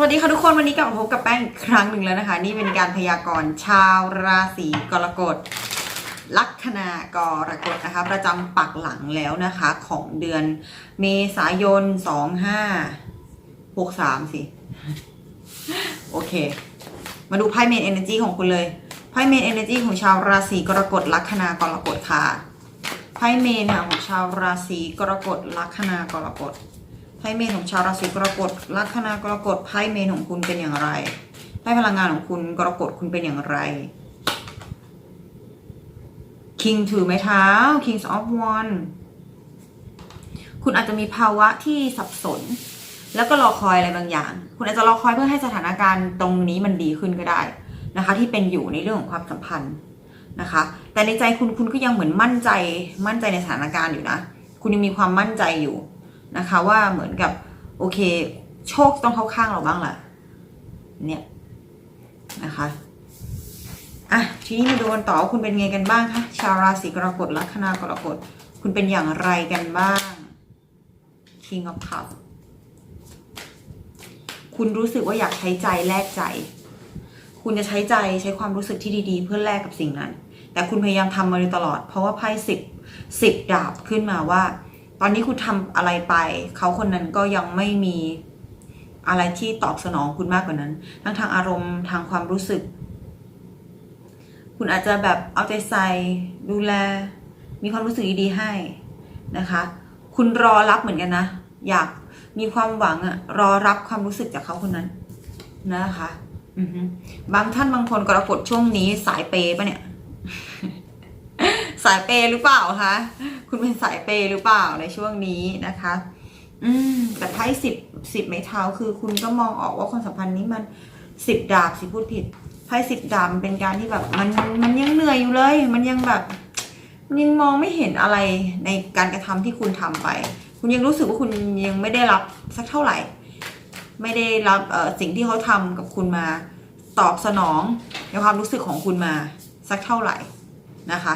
สวัสดีค่ะทุกคนวันนี้กลับมาพบกับแป้งอีกครั้งหนึ่งแล้วนะคะ นี่เป็นการพยากรณ์ชาวราศีกรกฎลัคนากรกฎนะคะ ประจำปักหลังแล้วนะคะ ของเดือนเมษายน2563สิโอเค มาดูไพ่เมนเอเนจีของคุณเลยไพ่เมนเอเนจีของชาวราศีกรกฎลัคนากรกฎค่ะไพ่เมนค่ะของชาวราศีกรกฎลัคนากรกฎ ไพ่เมนของชาวราศีกรกฎลัคนากรกฎไพ่เมนของคุณเป็นอย่างไรไพ่พลังงานของคุณกรกฎคุณเป็นอย่างไร King ถือไม้เท้า Kings of One คุณอาจจะมีภาวะที่สับสน แล้วก็รอคอยอะไรบางอย่าง คุณอาจจะรอคอยเพื่อให้สถานการณ์ตรงนี้มันดีขึ้นก็ได้นะคะ ที่เป็นอยู่ในเรื่องของความสัมพันธ์นะคะ แต่ในใจคุณคุณก็ยังเหมือนมั่นใจมั่นใจในสถานการณ์อยู่นะ คุณยังมีความมั่นใจอยู่ นะคะว่าเหมือนกับโอเค โชคต้องเข้าข้างเราบ้างแหละเนี่ยนะคะอะทีนี้มาดูกันต่อว่าคุณเป็นไงกันบ้างคะชาวราศีกรกฎลัคนากรกฎคุณเป็นอย่างไรกันบ้าง King of Cups คุณรู้สึกว่าอยากใช้ใจแลกใจ คุณจะใช้ใจใช้ความรู้สึกที่ดีๆ เพื่อแลกกับสิ่งนั้น แต่คุณพยายามทำมาโดยตลอด เพราะว่าไพ่สิบสิบดาบขึ้นมาว่า ตอนนี้คุณทำอะไรไป เขาคนนั้นก็ยังไม่มีอะไรที่ตอบสนองคุณมากกว่านั้น ทั้งทางอารมณ์ทางความรู้สึก คุณอาจจะแบบเอาใจใส่ดูแล มีความรู้สึกดีๆให้นะคะ คุณรอรับเหมือนกันนะ อยากมีความหวังอะรอรับความรู้สึกจากเขาคนนั้นนะคะบางท่านบางคนกรกฎช่วงนี้สายเปย์ปะเนี่ย สายเปย์หรือเปล่าคะคุณเป็นสายเปย์หรือเปล่าในช่วงนี้นะคะ อืมแต่ไพ่สิบสิบไม้เท้าคือคุณก็มองออกว่าความสัมพันธ์นี้มันสิบดาบสิพูดผิดไพ่สิบดาบเป็นการที่แบบมันมันยังเหนื่อยอยู่เลย มันยังแบบมันยังมองไม่เห็นอะไรในการกระทำที่คุณทำไป คุณยังรู้สึกว่าคุณยังไม่ได้รับสักเท่าไหร่ ไม่ได้รับสิ่งที่เขาทำกับคุณมาตอบสนองในความรู้สึกของคุณมาสักเท่าไหร่นะคะ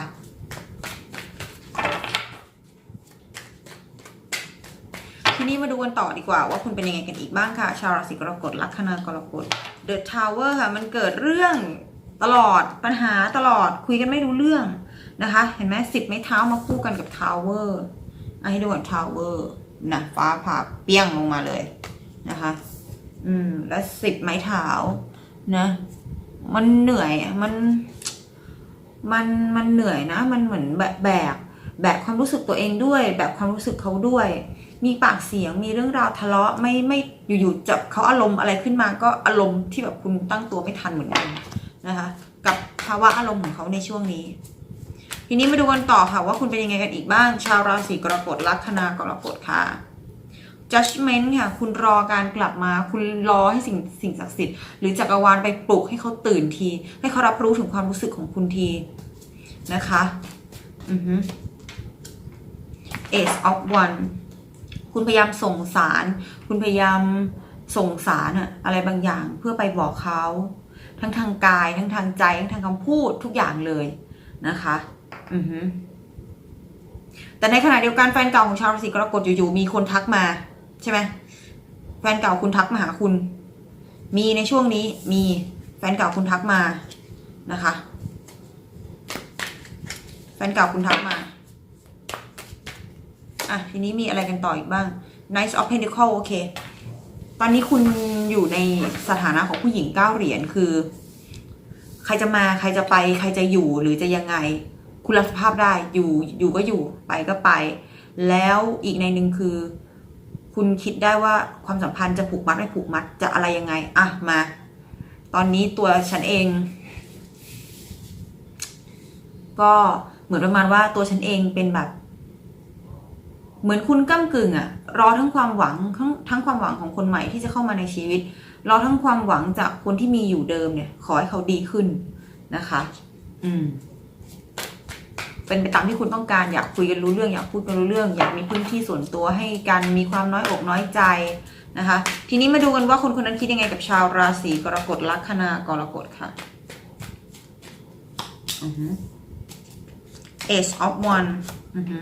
ทีนี้มาดูกันต่อดีกว่า ว่าคุณเป็นยังไงกันอีกบ้างค่ะ ชาวราศีกรกฎลัคนากรกฎ The Tower ค่ะ มันเกิดเรื่องตลอดปัญหาตลอดคุยกันไม่รู้เรื่องนะคะ เห็นไหมสิบไม้เท้ามาคู่กันกับ Tower อะให้ดูก่อน Tower นะฟ้าผ่าเปี้ยงลงมาเลยนะคะ อืม แล้วสิบไม้เท้านะ มันเหนื่อยมัน มันมันเหนื่อยนะ มันเหมือนแบบแบกแบกความรู้สึกตัวเองด้วย แบกความรู้สึกเขาด้วย มีปากเสียงมีเรื่องราวทะเลาะไม่ไม่อยู่ๆจับเขาอารมณ์อะไรขึ้นมาก็อารมณ์ที่แบบคุณตั้งตัวไม่ทันเหมือนกันนะคะกับภาวะอารมณ์ของเขาในช่วงนี้ ทีนี้มาดูกันต่อค่ะว่าคุณเป็นยังไงกันอีกบ้างชาวราศีกรกฎลัคนากรกฎค่ะ judgment ค่ะ คุณรอการกลับมา คุณรอให้สิ่งสิ่งศักดิ์สิทธิ์หรือจักรวาลไปปลุกให้เขาตื่นที ให้เขารับรู้ถึงความรู้สึกของคุณทีนะคะ อือฮึ Ace of One คุณพยายามส่งสาร คุณพยายามส่งสารอะอะไรบางอย่างเพื่อไปบอกเขา ทั้งทางกาย ทั้งทางใจ ทั้งทางคำพูดทุกอย่างเลยนะคะ อือฮึแต่ในขณะเดียวกันแฟนเก่าของชาวราศีกรกฎอยู่ๆมีคนทักมา ใช่ไหมแฟนเก่าคุณทักมาหาคุณ มีในช่วงนี้มีแฟนเก่าคุณทักมานะคะ แฟนเก่าคุณทักมา อะทีนี้มีอะไรกันต่ออีกบ้าง Knight of Pentacle โอเค ตอนนี้คุณอยู่ในสถานะของผู้หญิงเก้าเหรียญคือ ใครจะมาใครจะไป ใครจะอยู่หรือจะยังไง คุณรับสภาพได้อยู่อยู่ก็อยู่ไปก็ไป แล้วอีกในหนึ่งคือ คุณคิดได้ว่าความสัมพันธ์จะผูกมัดไม่ผูกมัดจะอะไรยังไงอะมา ตอนนี้ตัวฉันเอง ก็เหมือนประมาณว่าตัวฉันเองเป็นแบบ เหมือนคุณก้ากึ่งอะรอทั้งความหวังทั้งทั้งความหวังของคนใหม่ที่จะเข้ามาในชีวิต รอทั้งความหวังจากคนที่มีอยู่เดิมเนี่ย ขอให้เขาดีขึ้นนะคะ อืม เป็นไปตามที่คุณต้องการอยากคุยกันรู้เรื่องอยากพูดกันรู้เรื่อง อยากมีพื้นที่ส่วนตัวให้กันมีความน้อยอกน้อยใจนะคะ ทีนี้มาดูกันว่าคนคนนั้นคิดยังไงกับชาวราศีกรกฎลัคนากรกฎค่ะอือ Ace of One อือฮึ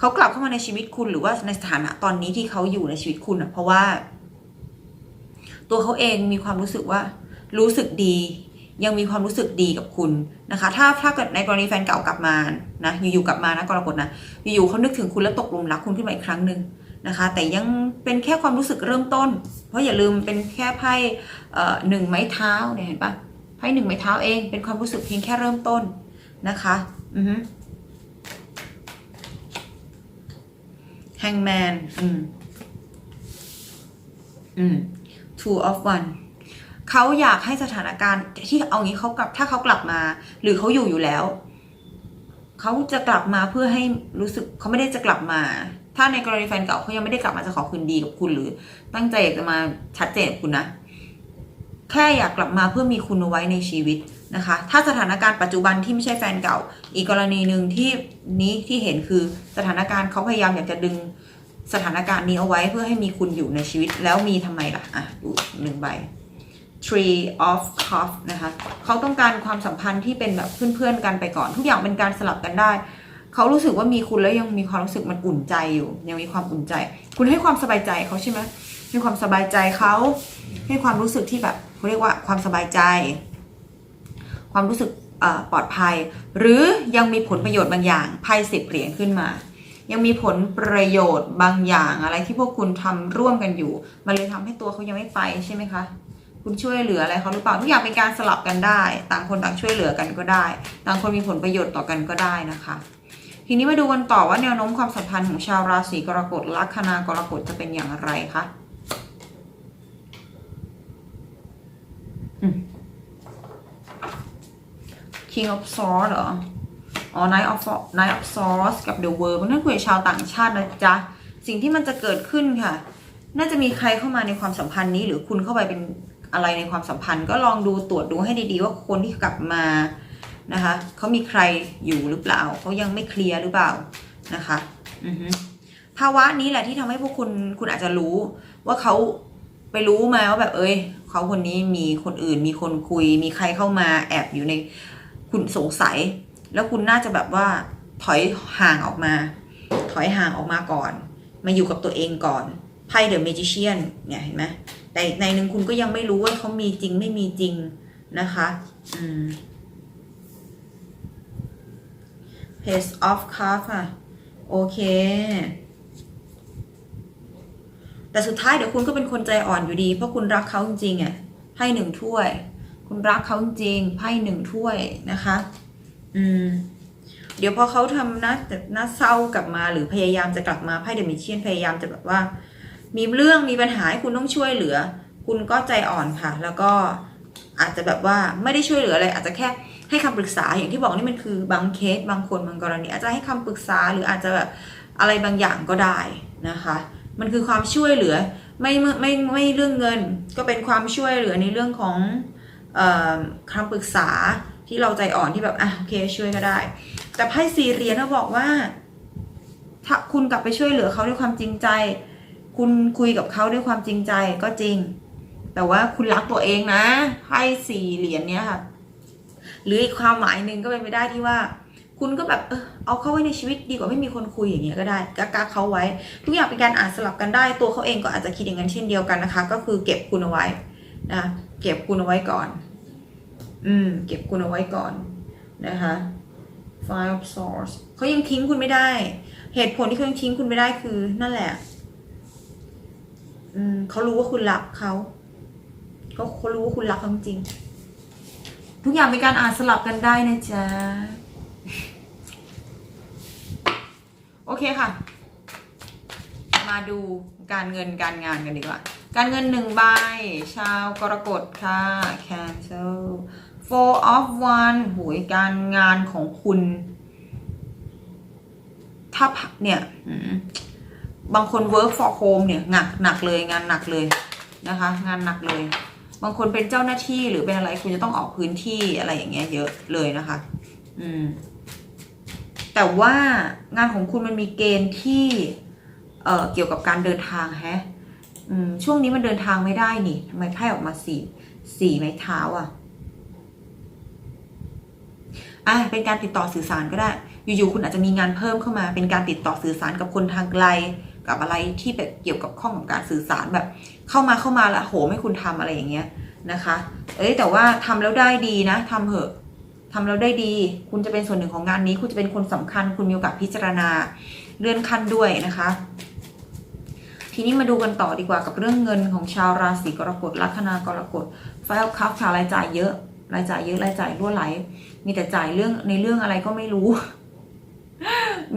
เขากลับเข้ามาในชีวิตคุณหรือว่าในสถานะตอนนี้ที่เขาอยู่ในชีวิตคุณอะเพราะว่า ตัวเขาเองมีความรู้สึกว่า รู้สึกดี ยังมีความรู้สึกดีกับคุณนะคะ ถ้าถ้าเกิดในกรณีแฟนเก่ากลับมานะอยู่ๆกลับมานะกรกฎนะอยู่ๆเขานึกถึงคุณแล้วตกหลุมรักคุณขึ้นมาอีกครั้งหนึ่งนะคะแต่ยังเป็นแค่ความรู้สึกเริ่มต้น เพราะอย่าลืมเป็นแค่ไพ่เอ่อหนึ่งไม้เท้าเนี่ยเห็นปะไพ่หนึ่งไม้เท้าเองเป็นความรู้สึกเพียงแค่เริ่มต้นนะคะ อือ แฮงแมนอืมอืม two of one เขาอยากให้สถานการณ์ที่เอางี้เขากลับ ถ้าเขากลับมา หรือเขาอยู่อยู่แล้ว เขาจะกลับมาเพื่อให้รู้สึกเขาไม่ได้จะกลับมา ถ้าในกรณีแฟนเก่าเขายังไม่ได้กลับมาจะขอคืนดีกับคุณหรือ ตั้งใจอยากจะมาชัดเจนกับคุณนะ แค่อยากกลับมาเพื่อมีคุณเอาไว้ในชีวิตนะคะ ถ้าสถานการณ์ปัจจุบันที่ไม่ใช่แฟนเก่า อีกกรณีหนึ่งที่นี้ที่เห็นคือสถานการณ์เขาพยายามอยากจะดึงสถานการณ์นี้เอาไว้เพื่อให้มีคุณอยู่ในชีวิตแล้วมีทำไมล่ะ อะดูหนึ่งใบ Tree of Cup นะคะ เขาต้องการความสัมพันธ์ที่เป็นแบบเพื่อนๆกันไปก่อน ทุกอย่างเป็นการสลับกันได้ เขารู้สึกว่ามีคุณแล้วยังมีความรู้สึกมันอุ่นใจอยู่ ยังมีความอุ่นใจ คุณให้ความสบายใจเขาใช่ไหมให้ความสบายใจเขา ให้ความรู้สึกที่แบบเขาเรียกว่าความสบายใจ ความรู้สึกปลอดภัย หรือยังมีผลประโยชน์บางอย่างไพ่สิบเหรียญขึ้นมา ยังมีผลประโยชน์บางอย่างอะไรที่พวกคุณทำร่วมกันอยู่ มันเลยทำให้ตัวเขายังไม่ไปใช่ไหมคะคุณช่วยเหลืออะไรเขาหรือเปล่าทุกอย่างเป็นการสลับกันได้ ต่างคนต่างช่วยเหลือกันก็ได้ ต่างคนมีผลประโยชน์ต่อกันก็ได้นะคะ ทีนี้มาดูกันต่อว่าแนวโน้มความสัมพันธ์ของชาวราศีกรกฎลัคนากรกฎจะเป็นอย่างไรคะอืม King of Swords เหรอ อ๋อ Knight of Knight of Swords กับ The World นั่นคุยชาวต่างชาตินะจ๊ะ สิ่งที่มันจะเกิดขึ้นค่ะ น่าจะมีใครเข้ามาในความสัมพันธ์นี้ หรือคุณเข้าไปเป็นอะไรในความสัมพันธ์ ก็ลองดูตรวจดูให้ดีๆ ว่าคนที่กลับมานะคะเขามีใครอยู่หรือเปล่าเขายังไม่เคลียร์หรือเปล่านะคะอือฮึภาวะนี้แหละที่ทำให้พวกคุณคุณอาจจะรู้ว่าเขา ไปรู้มาว่าแบบเอ้ยเขาคนนี้มีคนอื่นมีคนคุย มีใครเข้ามาแอบอยู่ในคุณสงสัย แล้วคุณน่าจะแบบว่าถอยห่างออกมา ถอยห่างออกมาก่อน มาอยู่กับตัวเองก่อนไพ่เดอะเมจิเชียนเนี่ยเห็นไหมแต่ในหนึ่งคุณก็ยังไม่รู้ว่าเขามีจริงไม่มีจริงนะคะ อืม Page of Cup ค่ะ โอเค แต่สุดท้ายเดี๋ยวคุณก็เป็นคนใจอ่อนอยู่ดี เพราะคุณรักเขาจริงๆอะไพ่หนึ่งถ้วย คุณรักเขาจริงไพ่หนึ่งถ้วยนะคะ อืม เดี๋ยวพอเขาทำนะแต่น่าเศร้ากลับมาหรือพยายามจะกลับมาไพ่เดมิเชียนพยายามจะแบบว่า มีเรื่องมีปัญหาให้คุณต้องช่วยเหลือ คุณก็ใจอ่อนค่ะ แล้วก็อาจจะแบบว่าไม่ได้ช่วยเหลืออะไร อาจจะแค่ให้คำปรึกษาอย่างที่บอกนี่มันคือบางเคสบางคนบางกรณี อาจจะให้คำปรึกษาหรืออาจจะแบบอะไรบางอย่างก็ได้นะคะ มันคือความช่วยเหลือไม่ไม่ไม่ไม่เรื่องเงิน ก็เป็นความช่วยเหลือในเรื่องของอคำปรึกษาที่เราใจอ่อนที่แบบอะโอเคช่วยก็ได้ แต่ไพ่สี่เหรียญเขาบอกว่า ถ้าคุณกลับไปช่วยเหลือเขาด้วยความจริงใจ คุณคุยกับเขาด้วยความจริงใจก็จริง แต่ว่าคุณรักตัวเองนะไพ่สี่เหรียญเนี้ยค่ะ หรืออีกความหมายหนึ่งก็เป็นไปได้ที่ว่า คุณก็แบบเออเอาเขาไว้ในชีวิตดีกว่าไม่มีคนคุยอย่างเงี้ยก็ได้กักกักเขาไว้ ทุกอย่างเป็นการอ่านสลับกันได้ ตัวเขาเองก็อาจจะคิดอย่างนั้นเช่นเดียวกันนะคะ ก็คือเก็บคุณเอาไว้นะเก็บคุณเอาไว้ก่อน อืม เก็บคุณเอาไว้ก่อนนะคะ Five of Swords เขายังทิ้งคุณไม่ได้ เหตุผลที่เขายังทิ้งคุณไม่ได้คือนั่นแหละ อืมเขารู้ว่าคุณรักเขาเขาเขารู้ว่าคุณรักเขาจริง ทุกอย่างเป็นการอ่านสลับกันได้นะจ๊ะ โอเคค่ะ มาดูการเงินการงานกันดีกว่า การเงินหนึ่งใบ ชาวกรกฎค่ะ cancel four of one หวยการงานของคุณถ้าเนี่ยบางคน work for home เนี่ยหนักหนักเลยงานหนักเลยนะคะ งานหนักเลย บางคนเป็นเจ้าหน้าที่หรือเป็นอะไรคุณจะต้องออกพื้นที่อะไรอย่างเงี้ยเยอะเลยนะคะ อืม แต่ว่างานของคุณมันมีเกณฑ์ที่เอ่อเกี่ยวกับการเดินทางแฮะช่วงนี้มันเดินทางไม่ได้นี่ทำไมไพ่ออกมาสี่สี่ไม้เท้าอะอะเป็นการติดต่อสื่อสารก็ได้ อยู่ๆคุณอาจจะมีงานเพิ่มเข้ามา เป็นการติดต่อสื่อสารกับคนทางไกล กับอะไรที่แบบเกี่ยวกับข้องกับการสื่อสารแบบ เข้ามาเข้ามาละโหไม่คุณทำอะไรอย่างเงี้ยนะคะ เอ้ยแต่ว่าทำแล้วได้ดีนะทำเหอะ ทำแล้วได้ดี คุณจะเป็นส่วนหนึ่งของงานนี้ คุณจะเป็นคนสำคัญ คุณมีโอกาสพิจารณาเลื่อนขั้นด้วยนะคะ ทีนี้มาดูกันต่อดีกว่ากับเรื่องเงินของชาวราศีกรกฎลัคนากรกฎไฟล์คัพค่ะรายจ่ายเยอะ รายจ่ายเยอะรายจ่ายรั่วไหล มีแต่จ่ายเรื่องในเรื่องอะไรก็ไม่รู้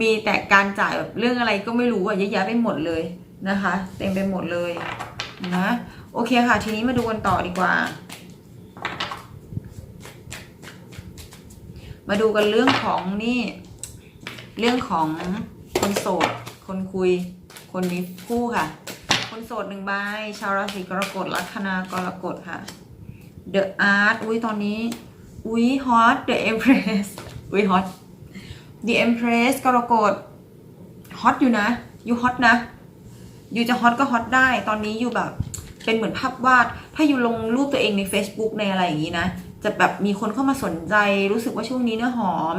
มีแต่การจ่ายแบบเรื่องอะไรก็ไม่รู้อะเยอะแยะไปหมดเลยนะคะ เต็มไปหมดเลยนะโอเคค่ะ ทีนี้มาดูกันต่อดีกว่า มาดูกันเรื่องของนี่ เรื่องของคนโสด คนคุย คนมีคู่ค่ะ คนโสดหนึ่งใบชาวราศีกรกฎลัคนากรกฎค่ะ The Art อุ้ยตอนนี้ อุ้ยฮอต The Empress อุ้ยฮอต The Empress กรกฎฮอตอยู่นะอยู่ฮอตนะอยู่จะฮอตก็ฮอตได้ตอนนี้อยู่แบบเป็นเหมือนภาพวาด ถ้าอยู่ลงรูปตัวเองใน Facebook ในอะไรอย่างนี้นะ จะแบบมีคนเข้ามาสนใจรู้สึกว่าช่วงนี้เนื้อหอม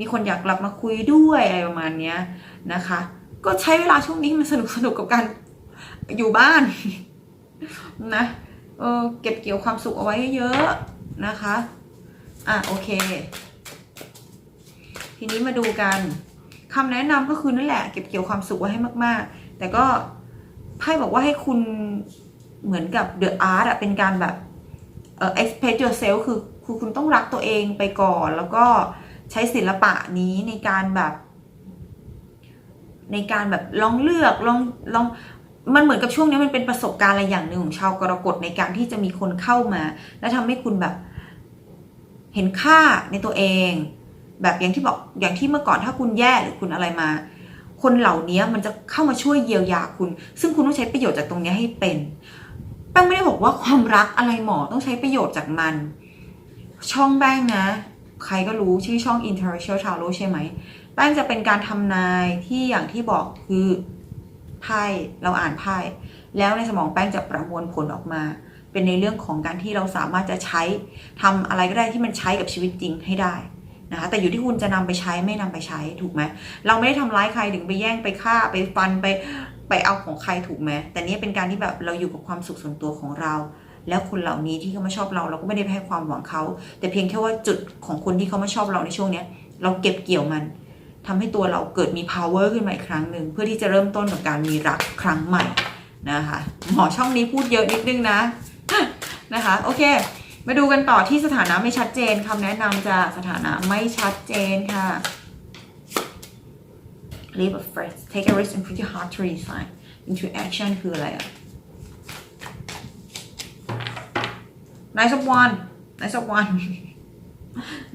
มีคนอยากกลับมาคุยด้วยอะไรประมาณเนี้ยนะคะ ก็ใช้เวลาช่วงนี้ให้มันสนุกสนุกกับการอยู่บ้านนะเออเก็บเกี่ยวความสุขเอาไว้เยอะนะคะอะโอเค ทีนี้มาดูกันคำแนะนำก็คือนั่นแหละ เก็บเกี่ยวความสุขไว้ให้มาก ๆ แต่ก็ไพ่บอกว่าให้คุณเหมือนกับ The Art อะเป็นการแบบ express yourself คือคือคุณต้องรักตัวเองไปก่อน แล้วก็ใช้ศิลปะนี้ในการแบบ ในการแบบลองเลือกลองลองมันเหมือนกับช่วงนี้มันเป็นประสบการณ์อะไรอย่างหนึ่งของชาวกรกฎในการที่จะมีคนเข้ามา และทำให้คุณแบบ เห็นค่าในตัวเอง แบบอย่างที่บอกอย่างที่เมื่อก่อนถ้าคุณแย่หรือคุณอะไรมา คนเหล่านี้มันจะเข้ามาช่วยเยียวยาคุณ ซึ่งคุณต้องใช้ประโยชน์จากตรงนี้ให้เป็น แป้งไม่ได้บอกว่าความรักอะไรหมอต้องใช้ประโยชน์จากมัน ช่องแป้งนะ ใครก็รู้ชื่อช่อง Interracial Tarot ใช่ไหม แป้งจะเป็นการทำนายที่อย่างที่บอกคือไพ่เราอ่านไพ่แล้วในสมองแป้งจะประมวลผลออกมา เป็นในเรื่องของการที่เราสามารถจะใช้ทำอะไรก็ได้ที่มันใช้กับชีวิตจริงให้ได้นะคะแต่อยู่ที่คุณจะนำไปใช้ไม่นำไปใช้ถูกไหมเราไม่ได้ทำร้ายใครถึงไปแย่งไปฆ่าไปฟันไป ไปเอาของใครถูกไหมแต่นี่เป็นการที่แบบเราอยู่กับความสุขส่วนตัวของเรา แล้วคนเหล่านี้ที่เขามาชอบเราเราก็ไม่ได้ไปให้ความหวังเขา แต่เพียงแค่ว่าจุดของคนที่เขามาชอบเราในช่วงเนี้ย เราเก็บเกี่ยวมันทำให้ตัวเราเกิดมี power ขึ้นมาอีกครั้งหนึ่งเพื่อที่จะเริ่มต้นกับการมีรักครั้งใหม่นะคะหมอช่องนี้พูดเยอะนิดนึงนะนะคะโอเค มาดูกันต่อที่สถานะไม่ชัดเจนคำแนะนำจากสถานะไม่ชัดเจนค่ะ Leave a phrase take a risk and put your heart to resign into action คืออะไรอะ Nice of one Nice of one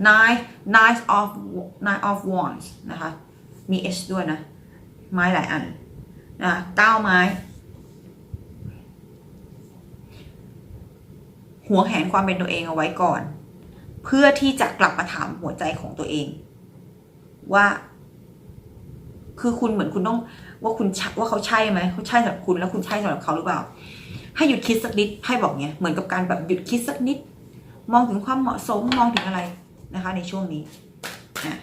nine nine of nine of wands นะคะ มี h ด้วยนะ ไม้หลายอันนะเก้าไม้ หัวแหนความเป็นตัวเองเอาไว้ก่อน เพื่อที่จะกลับมาถามหัวใจของตัวเอง ว่า คือคุณเหมือนคุณต้องว่าคุณชว่าเขาใช่ไหมเขาใช่สำหรับคุณแล้วคุณใช่สำหรับเขาหรือเปล่า ให้หยุดคิดสักนิดให้บอกเนี้ยเหมือนกับการแบบหยุดคิดสักนิด มองถึงความเหมาะสมมองถึงอะไรนะคะ ในช่วงนี้อะ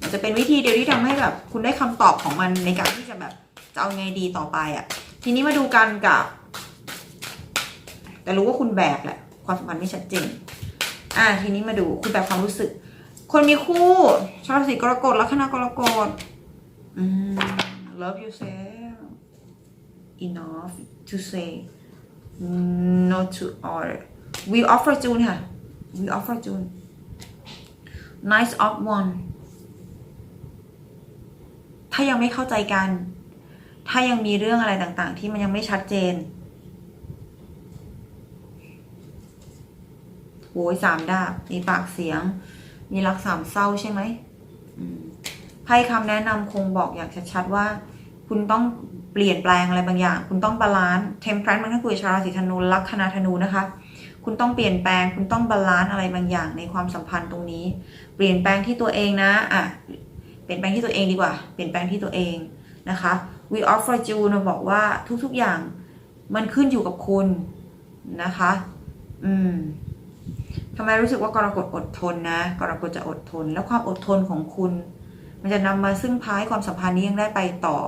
มันจะเป็นวิธีเดียวที่ทำให้แบบ คุณได้คำตอบของมันในการที่จะแบบจะเอาไงดีต่อไปอะ ทีนี้มาดูกันกับ แต่รู้ว่าคุณแบกแหละ ความสัมพันธ์ไม่ชัดเจนอ่าทีนี้มาดูคุณแบกความรู้สึก คนมีคู่ชาวราศีกรกฎลัคนากรกฎ love yourself enough to say no to all we offer June ค่ะ we offer June nice of one ถ้ายังไม่เข้าใจกัน ถ้ายังมีเรื่องอะไรต่างๆ ที่มันยังไม่ชัดเจนโอ้ยสามดาบ มีปากเสียง มีรักสามเศร้าใช่ไหมอืม ไพ่คำแนะนำคงบอกอย่างชัดๆว่า คุณต้องเปลี่ยนแปลงอะไรบางอย่าง คุณต้องบาลานซ์เทมเพลนมันก็คือชาวราศีธนูลัคนาธนูนะคะ คุณต้องเปลี่ยนแปลง คุณต้องบาลานซ์อะไรบางอย่างในความสัมพันธ์ตรงนี้ เปลี่ยนแปลงที่ตัวเองนะอะเปลี่ยนแปลงที่ตัวเองดีกว่า เปลี่ยนแปลงที่ตัวเองนะคะ we offer you นะบอกว่าทุกๆอย่างมันขึ้นอยู่กับคุณนะคะ อืมทำไมรู้สึกว่ากรกฎอดทนนะ กรกฎจะอดทน แล้วความอดทนของคุณ มันจะนำมาซึ่งพายความสัมพันธ์นี้ยังได้ไปต่อ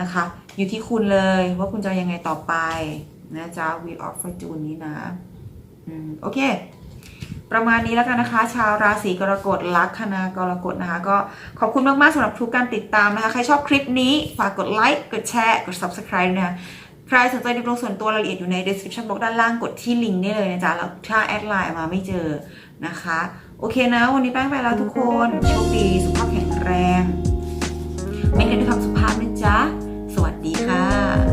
นะคะ อยู่ที่คุณเลยว่าคุณจะยังไงต่อไปนะจ๊ะ we offer จูนนี้นะอืมโอเค ประมาณนี้แล้วกันนะคะ ชาวราศีกรกฎลัคนากรกฎนะคะ ก็ขอบคุณมาก ๆสำหรับทุกการติดตามนะคะ ใครชอบคลิปนี้ฝากกดไลค์กดแชร์กด subscribe ด้วยนะคะใครสนใจดูดวงส่วนตัวรายละเอียดอยู่ใน description box ด้านล่างกดที่ลิงก์ได้เลยนะจ๊ะ แล้วถ้าแอดไลน์มาไม่เจอนะคะ โอเคนะ วันนี้แป้งไปแล้วทุกคนโชคดีสุขภาพแข็ง แรง ไม่เรีนด้วยความสุภาพนะจ๊ะ สวัสดีค่ะ